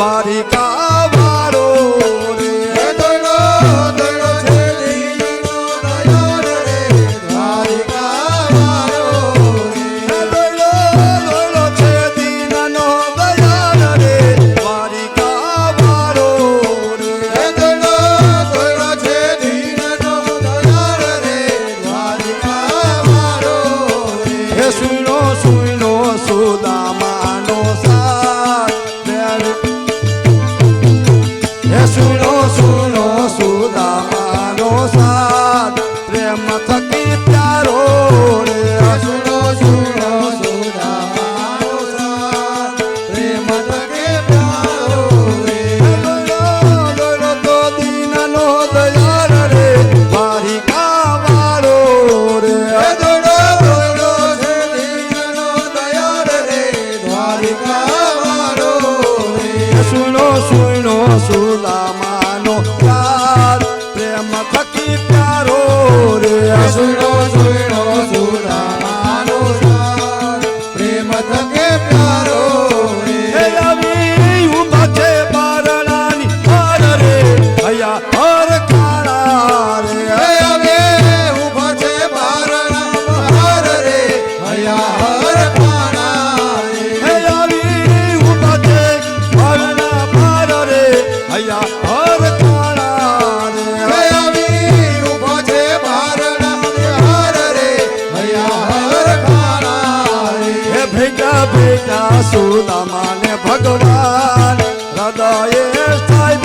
Dwarka Rasulullah ગયા હર કાળા રે આવી ઊભો છે ભારણા હર રે ગયા હર કાળા રે ભગવાન, હૃદયે થાય